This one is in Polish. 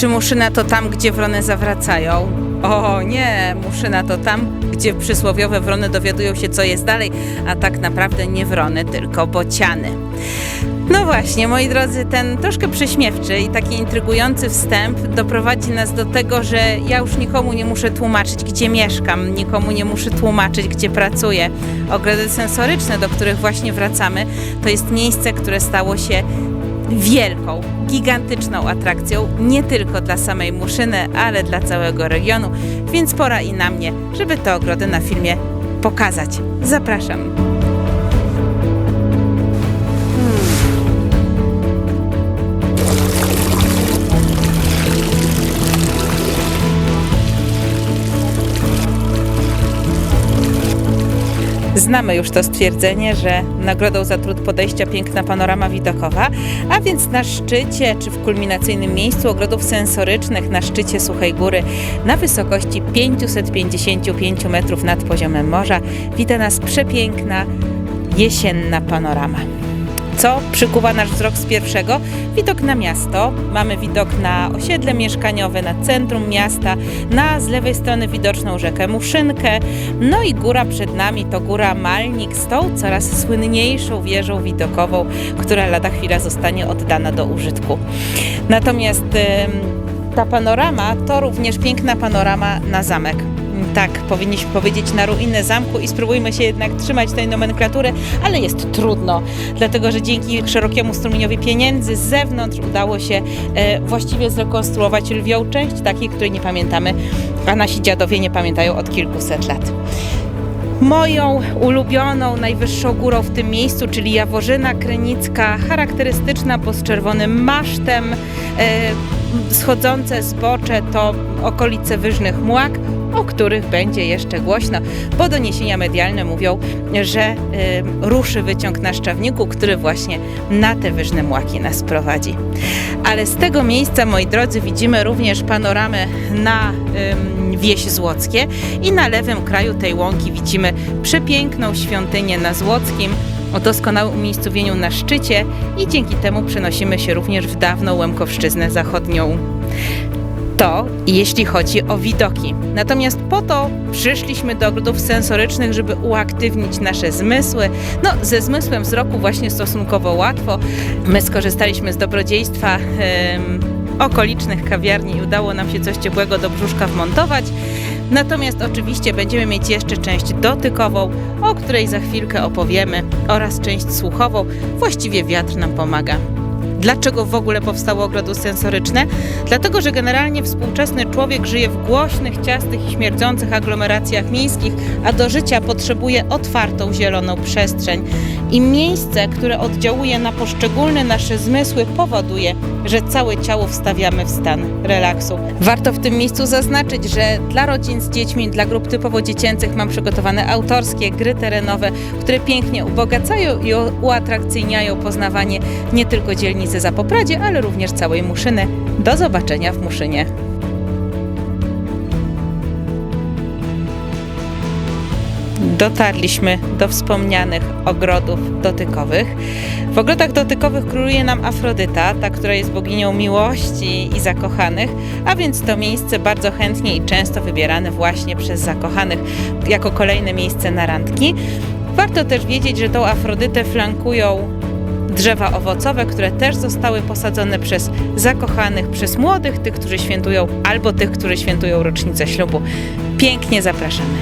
Czy Muszyna to tam, gdzie wrony zawracają? O nie, Muszyna to tam, gdzie przysłowiowe wrony dowiadują się, co jest dalej, a tak naprawdę nie wrony, tylko bociany. No właśnie, moi drodzy, ten troszkę prześmiewczy i taki intrygujący wstęp doprowadzi nas do tego, że ja już nikomu nie muszę tłumaczyć, gdzie mieszkam, nikomu nie muszę tłumaczyć, gdzie pracuję. Ogrody sensoryczne, do których właśnie wracamy, to jest miejsce, które stało się wielką, gigantyczną atrakcją nie tylko dla samej Muszyny, ale dla całego regionu, więc pora i na mnie, żeby te ogrody na filmie pokazać. Zapraszam. Znamy już to stwierdzenie, że nagrodą za trud podejścia piękna panorama widokowa, a więc na szczycie czy w kulminacyjnym miejscu ogrodów sensorycznych na szczycie Suchej Góry na wysokości 555 metrów nad poziomem morza wita nas przepiękna jesienna panorama. Co przykuwa nasz wzrok z pierwszego? Widok na miasto. Mamy widok na osiedle mieszkaniowe, na centrum miasta, na z lewej strony widoczną rzekę Muszynkę. No i góra przed nami to góra Malnik z tą coraz słynniejszą wieżą widokową, która lada chwila zostanie oddana do użytku. Natomiast ta panorama to również piękna panorama na zamek. Tak, powinniśmy powiedzieć na ruinę zamku i spróbujmy się jednak trzymać tej nomenklatury, ale jest trudno, dlatego że dzięki szerokiemu strumieniowi pieniędzy z zewnątrz udało się e, właściwie zrekonstruować lwią część, takiej, której nie pamiętamy, a nasi dziadowie nie pamiętają od kilkuset lat. Moją ulubioną, najwyższą górą w tym miejscu, czyli Jaworzyna Krynicka, charakterystyczna, z czerwonym masztem, e, schodzące zbocze to okolice Wyżnych Młak, o których będzie jeszcze głośno, bo doniesienia medialne mówią, że e, ruszy wyciąg na Szczawniku, który właśnie na te Wyżne Młaki nas prowadzi. Ale z tego miejsca, moi drodzy, widzimy również panoramę na ym, wieś Złockie i na lewym kraju tej łąki widzimy przepiękną świątynię na Złockim, o doskonałym umiejscowieniu na szczycie i dzięki temu przenosimy się również w dawną Łemkowszczyznę zachodnią. To jeśli chodzi o widoki. Natomiast po to przyszliśmy do ogrodów sensorycznych, żeby uaktywnić nasze zmysły. No, ze zmysłem wzroku właśnie stosunkowo łatwo. My skorzystaliśmy z dobrodziejstwa em, okolicznych kawiarni i udało nam się coś ciepłego do brzuszka wmontować. Natomiast oczywiście będziemy mieć jeszcze część dotykową, o której za chwilkę opowiemy, oraz część słuchową. Właściwie wiatr nam pomaga. Dlaczego w ogóle powstało ogrody sensoryczne? Dlatego, że generalnie współczesny człowiek żyje w głośnych, ciastych i śmierdzących aglomeracjach miejskich, a do życia potrzebuje otwartą, zieloną przestrzeń. I miejsce, które oddziałuje na poszczególne nasze zmysły, powoduje, że całe ciało wstawiamy w stan relaksu. Warto w tym miejscu zaznaczyć, że dla rodzin z dziećmi, dla grup typowo dziecięcych mam przygotowane autorskie gry terenowe, które pięknie ubogacają i uatrakcyjniają poznawanie nie tylko dzielnicy Zapopradzie, ale również całej Muszyny. Do zobaczenia w Muszynie. Dotarliśmy do wspomnianych ogrodów dotykowych. W ogrodach dotykowych króluje nam Afrodyta, ta, która jest boginią miłości i zakochanych, a więc to miejsce bardzo chętnie i często wybierane właśnie przez zakochanych jako kolejne miejsce na randki. Warto też wiedzieć, że tą Afrodytę flankują drzewa owocowe, które też zostały posadzone przez zakochanych, przez młodych, tych, którzy świętują, albo tych, którzy świętują rocznicę ślubu. Pięknie zapraszamy.